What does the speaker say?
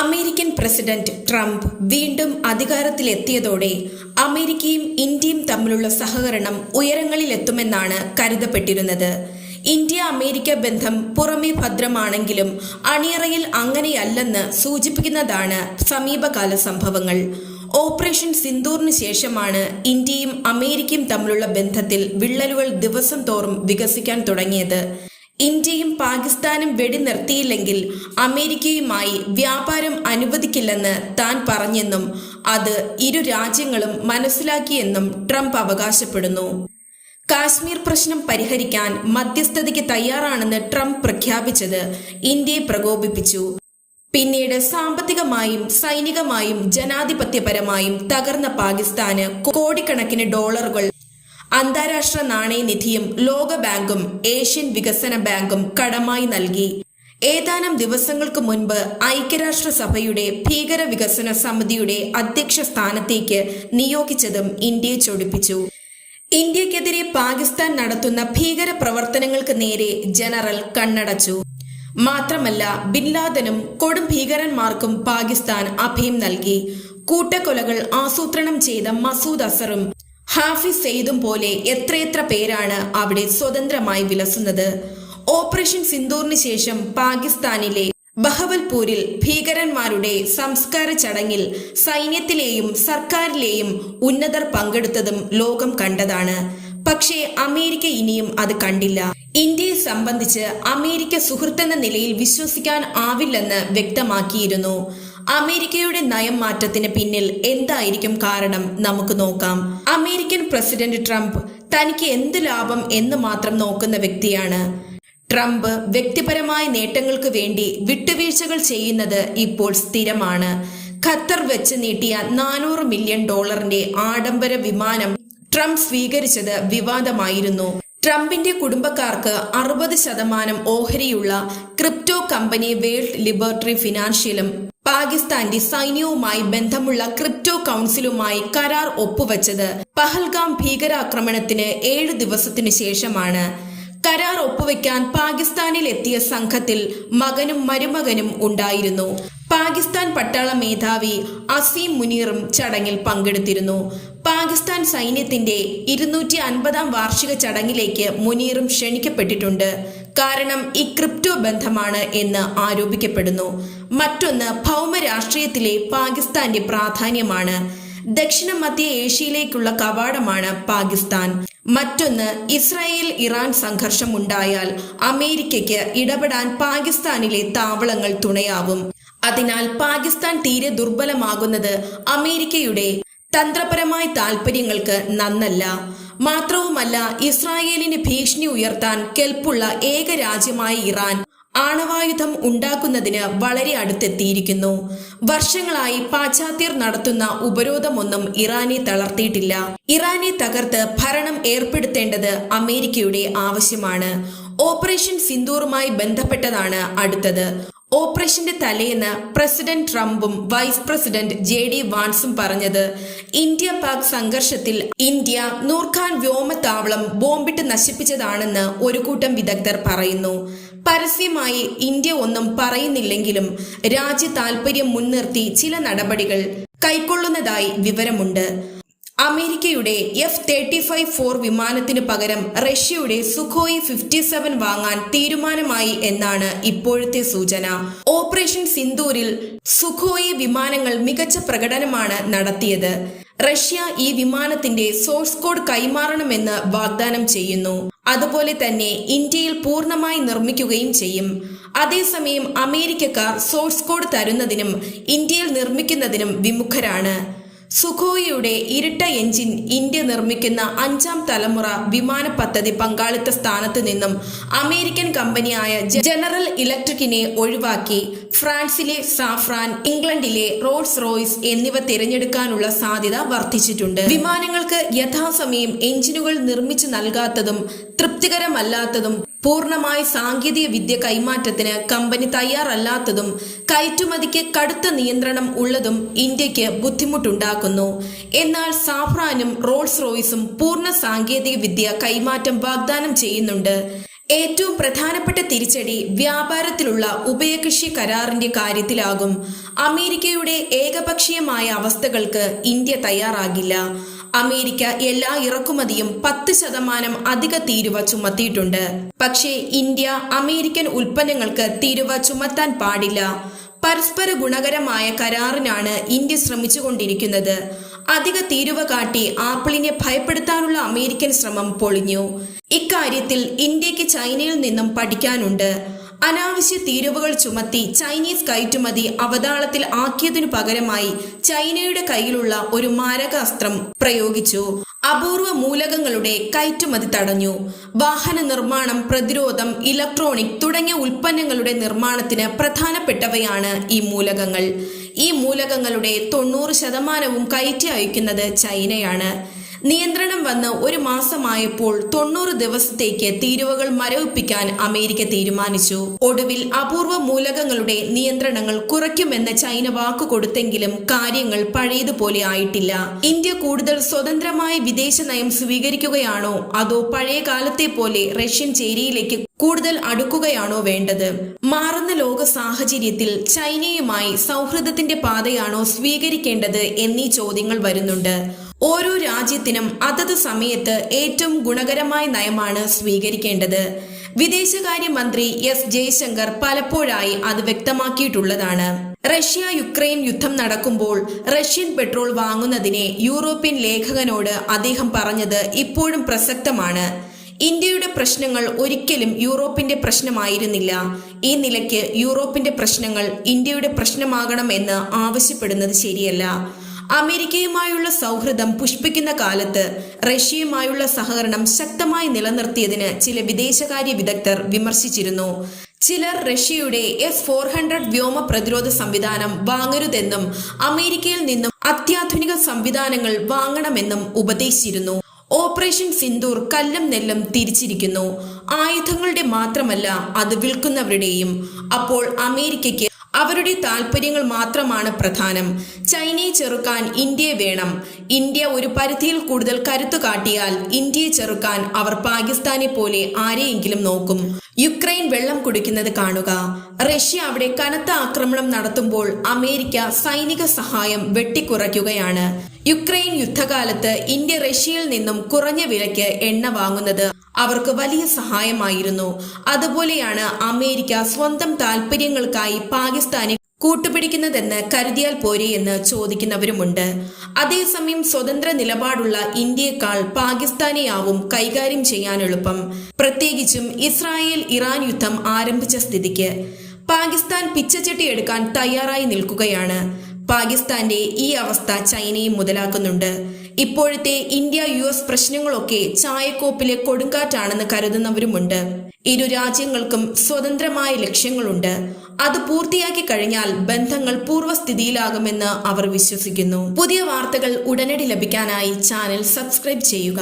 American president Trump വീണ്ടും അധികാരത്തിലെത്തിയതോടെ അമേരിക്കയും ഇന്ത്യയും തമ്മിലുള്ള സഹകരണം ഉയരങ്ങളിലെത്തുമെന്നാണ് കരുതപ്പെട്ടിരുന്നത്. ഇന്ത്യ അമേരിക്ക ബന്ധം പുറമേ ഭദ്രമാണെങ്കിലും അണിയറയിൽ അങ്ങനെയല്ലെന്ന് സൂചിപ്പിക്കുന്നതാണ് സമീപകാല സംഭവങ്ങൾ. ഓപ്പറേഷൻ സിന്ദൂറിന് ശേഷമാണ് ഇന്ത്യയും അമേരിക്കയും തമ്മിലുള്ള ബന്ധത്തിൽ വിള്ളലുകൾ ദിവസം തോറും വികസിക്കാൻ തുടങ്ങിയത്. ഇന്ത്യയും പാകിസ്ഥാനും വെടിനിർത്തിയില്ലെങ്കിൽ അമേരിക്കയുമായി വ്യാപാരം അനുവദിക്കില്ലെന്ന് താൻ പറഞ്ഞെന്നും അത് ഇരു രാജ്യങ്ങളും മനസ്സിലാക്കിയെന്നും ട്രംപ് അവകാശപ്പെടുന്നു. കാശ്മീർ പ്രശ്നം പരിഹരിക്കാൻ മധ്യസ്ഥതയ്ക്ക് തയ്യാറാണെന്ന് ട്രംപ് പ്രഖ്യാപിച്ചത് ഇന്ത്യയെ പ്രകോപിപ്പിച്ചു. പിന്നീട് സാമ്പത്തികമായും സൈനികമായും ജനാധിപത്യപരമായും തകർന്ന പാകിസ്ഥാന് കോടിക്കണക്കിന് ഡോളറുകൾ അന്താരാഷ്ട്ര നാണയനിധിയും ലോകബാങ്കും ഏഷ്യൻ വികസന ബാങ്കും കടമായി നൽകി. ഏതാനും ദിവസങ്ങൾക്ക് മുൻപ് ഐക്യരാഷ്ട്രസഭയുടെ ഭീകര വികസന സമിതിയുടെ അധ്യക്ഷ സ്ഥാനത്തേക്ക് നിയോഗിച്ചതും ഇന്ത്യയെ ചൊടിപ്പിച്ചു. ഇന്ത്യക്കെതിരെ പാകിസ്ഥാൻ നടത്തുന്ന ഭീകര പ്രവർത്തനങ്ങൾക്ക് നേരെ ജനറൽ കണ്ണടച്ചു. മാത്രമല്ല ബിൻലാദനും കൊടും ഭീകരന്മാർക്കും പാകിസ്ഥാൻ അഭയം നൽകി. കൂട്ടക്കൊലകൾ ആസൂത്രണം ചെയ്ത മസൂദ് അസറും ഹാഫിസ് സെയ്ദും പോലെ എത്രയെത്ര പേരാണ് അവിടെ സ്വതന്ത്രമായി വിലസുന്നത്? ഓപ്പറേഷൻ സിന്ദൂറിന് ശേഷം പാകിസ്ഥാനിലെ ബഹവൽപൂരിൽ ഭീകരന്മാരുടെ സംസ്കാര ചടങ്ങിൽ സൈന്യത്തിലെയും സർക്കാരിലെയും ഉന്നതർ പങ്കെടുത്തതും ലോകം കണ്ടതാണ്. പക്ഷേ അമേരിക്ക ഇനിയും അത് കണ്ടില്ല. ഇന്ത്യയെ സംബന്ധിച്ച് അമേരിക്ക സുഹൃത്തെന്ന നിലയിൽ വിശ്വസിക്കാൻ ആവില്ലെന്ന് വ്യക്തമാക്കിയിരുന്നു. അമേരിക്കയുടെ നയം മാറ്റത്തിന് പിന്നിൽ എന്തായിരിക്കും കാരണം നമുക്ക് നോക്കാം. അമേരിക്കൻ പ്രസിഡന്റ് ട്രംപ് തനിക്ക് എന്ത് ലാഭം എന്ന് മാത്രം നോക്കുന്ന വ്യക്തിയാണ്. ട്രംപ് വ്യക്തിപരമായ നേട്ടങ്ങൾക്ക് വേണ്ടി വിട്ടുവീഴ്ചകൾ ചെയ്യുന്നത് ഇപ്പോൾ സ്ഥിരമാണ്. ഖത്തർ വെച്ച് നീട്ടിയ നാനൂറ് മില്യൺ ഡോളറിന്റെ ആഡംബര വിമാനം ട്രംപ് സ്വീകരിച്ചത് വിവാദമായിരുന്നു. ട്രംപിന്റെ കുടുംബക്കാർക്ക് അറുപത് ശതമാനം ഓഹരിയുള്ള ക്രിപ്റ്റോ കമ്പനി വേൾഡ് ലിബർട്ടറി ഫിനാൻഷ്യലും പാകിസ്ഥാന്റെ സൈന്യവുമായി ബന്ധമുള്ള ക്രിപ്റ്റോ കൗൺസിലുമായി കരാർ ഒപ്പുവച്ചത് പഹൽഗാം ഭീകരാക്രമണത്തിന് ഏഴ് ദിവസത്തിനു ശേഷമാണ്. കരാർ ഒപ്പുവെക്കാൻ പാകിസ്ഥാനിൽ എത്തിയ സംഘത്തിൽ മകനും മരുമകനും ഉണ്ടായിരുന്നു. പാകിസ്ഥാൻ പട്ടാള മേധാവി അസീം മുനീറും ചടങ്ങിൽ പങ്കെടുത്തിരുന്നു. പാകിസ്ഥാൻ സൈന്യത്തിന്റെ ഇരുന്നൂറ്റി അൻപതാം വാർഷിക ചടങ്ങിലേക്ക് മുനീറും ക്ഷണിക്കപ്പെട്ടിട്ടുണ്ട്. കാരണം ഈ ക്രിപ്റ്റോ ബന്ധമാണ് എന്ന് ആരോപിക്കപ്പെടുന്നു. മറ്റൊന്ന് ഭൗമ രാഷ്ട്രീയത്തിലെ പാകിസ്ഥാന്റെ പ്രാധാന്യമാണ്. ദക്ഷിണ മധ്യ ഏഷ്യയിലേക്കുള്ള കവാടമാണ് പാകിസ്ഥാൻ. മറ്റൊന്ന് ഇസ്രായേൽ ഇറാൻ സംഘർഷം ഉണ്ടായാൽ അമേരിക്കയ്ക്ക് ഇടപെടാൻ പാകിസ്ഥാനിലെ താവളങ്ങൾ തുണയാവും. അതിനാൽ പാകിസ്ഥാൻ തീരെ ദുർബലമാകുന്നത് അമേരിക്കയുടെ തന്ത്രപരമായ താൽപ്പര്യങ്ങൾക്ക് നന്നല്ല. മാത്രവുമല്ല ഇസ്രായേലിന് ഭീഷണി ഉയർത്താൻ കെൽപ്പുള്ള ഏക രാജ്യമായ ഇറാൻ ആണവായുധം ഉണ്ടാക്കുന്നതിന് വളരെ അടുത്തെത്തിയിരിക്കുന്നു. വർഷങ്ങളായി പാശ്ചാത്യർ നടത്തുന്ന ഉപരോധമൊന്നും ഇറാനെ തളർത്തിയിട്ടില്ല. ഇറാനെ തകർത്ത് ഭരണം ഏർപ്പെടുത്തേണ്ടത് അമേരിക്കയുടെ ആവശ്യമാണ്. ഓപ്പറേഷൻ സിന്ദൂറുമായി ബന്ധപ്പെട്ടതാണ് അടുത്തത്. ഓപ്പറേഷന്റെ തലേന്ന് പ്രസിഡന്റ് ട്രംപും വൈസ് പ്രസിഡന്റ് ജെ ഡി വാൻസും പറഞ്ഞത് ഇന്ത്യ പാക് സംഘർഷത്തിൽ ഇന്ത്യ നൂർഖാൻ വ്യോമത്താവളം ബോംബിട്ട് നശിപ്പിച്ചതാണെന്ന് ഒരു കൂട്ടം വിദഗ്ധർ പറയുന്നു. പരസ്യമായി ഇന്ത്യ ഒന്നും പറയുന്നില്ലെങ്കിലും രാജ്യ താൽപര്യം മുൻനിർത്തി ചില നടപടികൾ കൈക്കൊള്ളുന്നതായി വിവരമുണ്ട്. അമേരിക്കയുടെ എഫ് തേർട്ടി ഫൈവ് ഫോർ വിമാനത്തിന് പകരം റഷ്യയുടെ സുഖോയി ഫിഫ്റ്റി സെവൻ വാങ്ങാൻ തീരുമാനമായി എന്നാണ് ഇപ്പോഴത്തെ സൂചന. ഓപ്പറേഷൻ സിന്ദൂരിൽ സുഖോയി വിമാനങ്ങൾ മികച്ച പ്രകടനമാണ് നടത്തിയത്. റഷ്യ ഈ വിമാനത്തിന്റെ സോഴ്സ് കോഡ് കൈമാറണമെന്ന് വാഗ്ദാനം ചെയ്യുന്നു. അതുപോലെ തന്നെ ഇന്ത്യയിൽ പൂർണമായി നിർമ്മിക്കുകയും ചെയ്യും. അതേസമയം അമേരിക്കക്കാർ സോഴ്സ് കോഡ് തരുന്നതിനും ഇന്ത്യയിൽ നിർമ്മിക്കുന്നതിനും വിമുഖരാണ്. സുഖോയിയുടെ ഇരട്ട എഞ്ചിൻ ഇന്ത്യ നിർമ്മിക്കുന്ന അഞ്ചാം തലമുറ വിമാന പദ്ധതി പങ്കാളിത്ത സ്ഥാനത്ത് നിന്നും അമേരിക്കൻ കമ്പനിയായ ജനറൽ ഇലക്ട്രിക്കിനെ ഒഴിവാക്കി ഫ്രാൻസിലെ സാഫ്രാൻ ഇംഗ്ലണ്ടിലെ റോഡ്സ് റോയ്സ് എന്നിവ തിരഞ്ഞെടുക്കാനുള്ള സാധ്യത വർദ്ധിച്ചിട്ടുണ്ട്. വിമാനങ്ങൾക്ക് യഥാസമയം എഞ്ചിനുകൾ നിർമ്മിച്ചു നൽകാത്തതും തൃപ്തികരമല്ലാത്തതും പൂർണമായ സാങ്കേതിക വിദ്യ കൈമാറ്റത്തിന് കമ്പനി തയ്യാറല്ലാത്തതും കയറ്റുമതിക്ക് കടുത്ത നിയന്ത്രണം ഉള്ളതും ഇന്ത്യയ്ക്ക് ബുദ്ധിമുട്ടുണ്ടാക്കുന്നു. എന്നാൽ സാഫ്രാനും റോൾസ് റോയ്സും പൂർണ സാങ്കേതിക വിദ്യ കൈമാറ്റം വാഗ്ദാനം ചെയ്യുന്നുണ്ട്. ഏറ്റവും പ്രധാനപ്പെട്ട തിരിച്ചടി വ്യാപാരത്തിലുള്ള ഉഭയകക്ഷി കരാറിന്റെ കാര്യത്തിലാകും. അമേരിക്കയുടെ ഏകപക്ഷീയമായ അവസ്ഥകൾക്ക് ഇന്ത്യ തയ്യാറാകില്ല. അമേരിക്ക എല്ലാ ഇറക്കുമതിയും പത്ത് ശതമാനം അധിക തീരുവ ചുമത്തിയിട്ടുണ്ട്. പക്ഷേ ഇന്ത്യ അമേരിക്കൻ ഉൽപ്പന്നങ്ങൾക്ക് തീരുവ ചുമത്താൻ പാടില്ല. പരസ്പര ഗുണകരമായ കരാറിനാണ് ഇന്ത്യ ശ്രമിച്ചുകൊണ്ടിരിക്കുന്നത്. അധിക തീരുവ കാട്ടി ആപ്പിളിനെ ഭയപ്പെടുത്താനുള്ള അമേരിക്കൻ ശ്രമം പൊളിഞ്ഞു. ഇക്കാര്യത്തിൽ ഇന്ത്യയ്ക്ക് ചൈനയിൽ നിന്നും പഠിക്കാനുണ്ട്. അനാവശ്യ തീരുവകൾ ചുമത്തി ചൈനീസ് കയറ്റുമതി അവതാളത്തിൽ ആക്കിയതിനു പകരമായി ചൈനയുടെ കയ്യിലുള്ള ഒരു മാരകാസ്ത്രം പ്രയോഗിച്ചു. അപൂർവ മൂലകങ്ങളുടെ കയറ്റുമതി തടഞ്ഞു. വാഹന നിർമ്മാണം പ്രതിരോധം ഇലക്ട്രോണിക് തുടങ്ങിയ ഉൽപ്പന്നങ്ങളുടെ നിർമ്മാണത്തിന് പ്രധാനപ്പെട്ടവയാണ് ഈ മൂലകങ്ങൾ. ഈ മൂലകങ്ങളുടെ തൊണ്ണൂറ് ശതമാനവും കയറ്റി അയക്കുന്നത് ചൈനയാണ്. നിയന്ത്രണം വന്ന് ഒരു മാസമായപ്പോൾ തൊണ്ണൂറ് ദിവസത്തേക്ക് തീരുവകൾ മരവിപ്പിക്കാൻ അമേരിക്ക തീരുമാനിച്ചു. ഒടുവിൽ അപൂർവ മൂലകങ്ങളുടെ നിയന്ത്രണങ്ങൾ കുറയ്ക്കുമെന്ന് ചൈന വാക്കു കൊടുത്തെങ്കിലും കാര്യങ്ങൾ പഴയതുപോലെ ആയിട്ടില്ല. ഇന്ത്യ കൂടുതൽ സ്വതന്ത്രമായ വിദേശ നയം സ്വീകരിക്കുകയാണോ അതോ പഴയ കാലത്തെ പോലെ റഷ്യൻ ചേരിയിലേക്ക് കൂടുതൽ അടുക്കുകയാണോ വേണ്ടത്? മാറുന്ന ലോക സാഹചര്യത്തിൽ ചൈനയുമായി സൗഹൃദത്തിന്റെ പാതയാണോ സ്വീകരിക്കേണ്ടത് എന്നീ ചോദ്യങ്ങൾ വരുന്നുണ്ട്. ഓരോ രാജ്യത്തിനും അതത് സമയത്ത് ഏറ്റവും ഗുണകരമായ നയമാണ് സ്വീകരിക്കേണ്ടത്. വിദേശകാര്യമന്ത്രി എസ് ജയശങ്കർ പലപ്പോഴായി അത് വ്യക്തമാക്കിയിട്ടുള്ളതാണ്. റഷ്യ യുക്രൈൻ യുദ്ധം നടക്കുമ്പോൾ റഷ്യൻ പെട്രോൾ വാങ്ങുന്നതിനെ യൂറോപ്യൻ ലേഖകനോട് അദ്ദേഹം പറഞ്ഞത് ഇപ്പോഴും പ്രസക്തമാണ്. ഇന്ത്യയുടെ പ്രശ്നങ്ങൾ ഒരിക്കലും യൂറോപ്പിന്റെ പ്രശ്നമായിരുന്നില്ല. ഈ നിലയ്ക്ക് യൂറോപ്പിന്റെ പ്രശ്നങ്ങൾ ഇന്ത്യയുടെ പ്രശ്നമാകണമെന്ന് ആവശ്യപ്പെടുന്നത് ശരിയല്ല. അമേരിക്കയുമായുള്ള സൗഹൃദം പുഷ്പിക്കുന്ന കാലത്ത് റഷ്യയുമായുള്ള സഹകരണം ശക്തമായി നിലനിർത്തിയതിന് ചില വിദേശകാര്യ വിദഗ്ധർ വിമർശിച്ചിരുന്നു. ചിലർ റഷ്യയുടെ എസ് ഫോർ ഹൺഡ്രഡ് വ്യോമ പ്രതിരോധ സംവിധാനം വാങ്ങരുതെന്നും അമേരിക്കയിൽ നിന്നും അത്യാധുനിക സംവിധാനങ്ങൾ വാങ്ങണമെന്നും ഉപദേശിച്ചിരുന്നു. ഓപ്പറേഷൻ സിന്ദൂർ കല്ലും നെല്ലും തിരിച്ചിരിക്കുന്നു. ആയുധങ്ങളുടെ മാത്രമല്ല അത് വിൽക്കുന്നവരുടെയും. അപ്പോൾ അമേരിക്കയ്ക്ക് അവരുടെ താല്പര്യങ്ങൾ മാത്രമാണ് പ്രധാനം. ചൈനയെ ചെറുക്കാൻ ഇന്ത്യയെ വേണം. ഇന്ത്യ ഒരു പരിധിയിൽ കൂടുതൽ കരുത്തു കാട്ടിയാൽ ഇന്ത്യയെ ചെറുക്കാൻ അവർ പാകിസ്ഥാനെ പോലെ ആരെയെങ്കിലും നോക്കും. യുക്രൈൻ വെള്ളം കുടിക്കുന്നത് കാണുക. റഷ്യ അവിടെ കനത്ത ആക്രമണം നടത്തുമ്പോൾ അമേരിക്ക സൈനിക സഹായം വെട്ടിക്കുറയ്ക്കുകയാണ്. യുക്രൈൻ യുദ്ധകാലത്ത് ഇന്ത്യ റഷ്യയിൽ നിന്നും കുറഞ്ഞ വിലയ്ക്ക് എണ്ണ വാങ്ങുന്നത് അവർക്ക് വലിയ സഹായമായിരുന്നു. അതുപോലെയാണ് അമേരിക്ക സ്വന്തം താൽപര്യങ്ങൾക്കായി പാകിസ്ഥാനെ കൂട്ടുപിടിക്കുന്നതെന്ന് കരുതിയാൽ പോരെ എന്ന് ചോദിക്കുന്നവരുമുണ്ട്. അതേസമയം സ്വതന്ത്ര നിലപാടുള്ള ഇന്ത്യയെക്കാൾ പാകിസ്ഥാനെയാവും കൈകാര്യം ചെയ്യാൻ എളുപ്പം. പ്രത്യേകിച്ചും ഇസ്രായേൽ ഇറാൻ യുദ്ധം ആരംഭിച്ച സ്ഥിതിക്ക്. പാകിസ്ഥാൻ പിച്ചച്ചട്ടി എടുക്കാൻ തയ്യാറായി നിൽക്കുകയാണ്. പാകിസ്ഥാന്റെ ഈ അവസ്ഥ ചൈനയും മുതലാക്കുന്നുണ്ട്. ഇപ്പോഴത്തെ ഇന്ത്യ യു എസ് പ്രശ്നങ്ങളൊക്കെ ചായക്കോപ്പിലെ കൊടുങ്കാറ്റാണെന്ന് കരുതുന്നവരുമുണ്ട്. ഇരു രാജ്യങ്ങൾക്കും സ്വതന്ത്രമായ ലക്ഷ്യങ്ങളുണ്ട്. അത് പൂർത്തിയാക്കി കഴിഞ്ഞാൽ ബന്ധങ്ങൾ പൂർവസ്ഥിതിയിലാകുമെന്ന് അവർ വിശ്വസിക്കുന്നു. പുതിയ വാർത്തകൾ ഉടനടി ലഭിക്കാനായി ചാനൽ സബ്സ്ക്രൈബ് ചെയ്യുക.